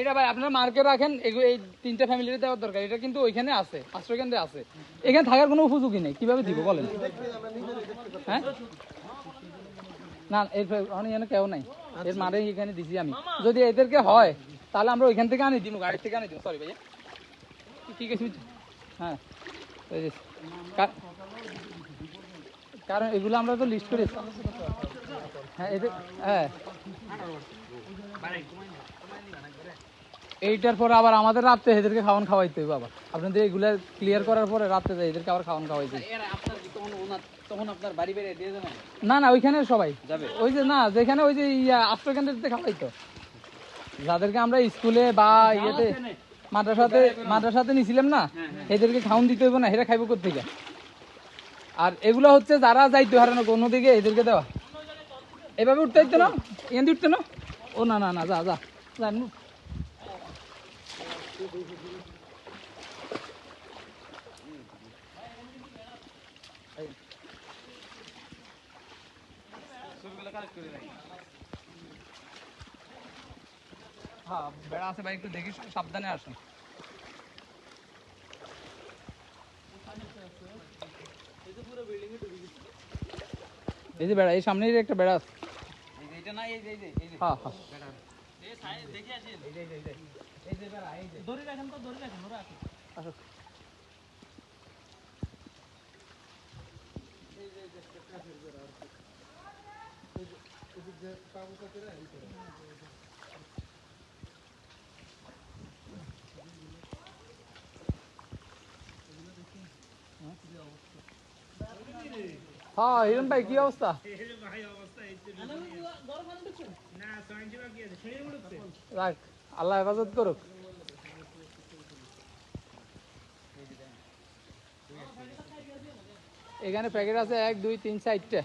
এটা ভাই, আপনারা মার্কে রাখেন এই তিনটা ফ্যামিলির দেওয়ার দরকার। এটা কিন্তু ওইখানে আছে, আশ্রয় কেন্দ্রে আছে। এখানে থাকার কোনো উপযোগী নেই। কীভাবে দিব, বলেন? হ্যাঁ? না, এর অনেক এখানে কেউ নাই। এর মারে এখানে দিছি আমি। যদি এদেরকে হয়, তাহলে আমরা ওইখান থেকে আনি দিব গাড়ি থেকে আনি দিব সরি ভাইয়া। ঠিক আছে হ্যাঁ। কারণ এগুলো আমরা তো লিস্ট করেছি। এইটার পরে আবার আমাদের রাত্রে এদেরকে খাওয়ান খাওয়াইতে হবে আবার। আপনাদের এগুলা ক্লিয়ার করার পরে রাত্রে যাই এদেরকে আবার খাওয়ান খাওয়াইতে হবে। তখন আপনার বাড়ি বেড়ে দিয়ে যাবেন? না না ওইখানে সবাই। যাবে? ওই যে না যেখানে ওই যে ইয়া আশ্রয় কেন্দ্রে খাওয়াইতো যাদেরকে আমরা স্কুলে বা ইয়েতে মাদ্রাসাতে মাদ্রাসাতে নিছিলাম না এদেরকে খাওয়ান দিতে হইব না এরা খাইব কোথেকে আর এগুলো হচ্ছে যারা যাইতে পারে না কোনো দিকে এদেরকে দেওয়া। এভাবে উঠতে হইতো না? এখান উঠতে না? ও, না না না, যা যা যা। হ্যাঁ বেড়া আছে, ভাই, একটু দেখি সাবধানে আসুন এই যে বেড়া এই সামনেই একটা বেড়া আছে এইটা না এই যে এই যে এই যে হ্যাঁ হ্যাঁ দড়ি রাখেন হ্যাঁ হিরণ ভাই, কি অবস্থা? রাখ, আল্লাহ হেফাজত করুক। এখানে প্যাকেট আছে এক, দুই, তিন, চারটে।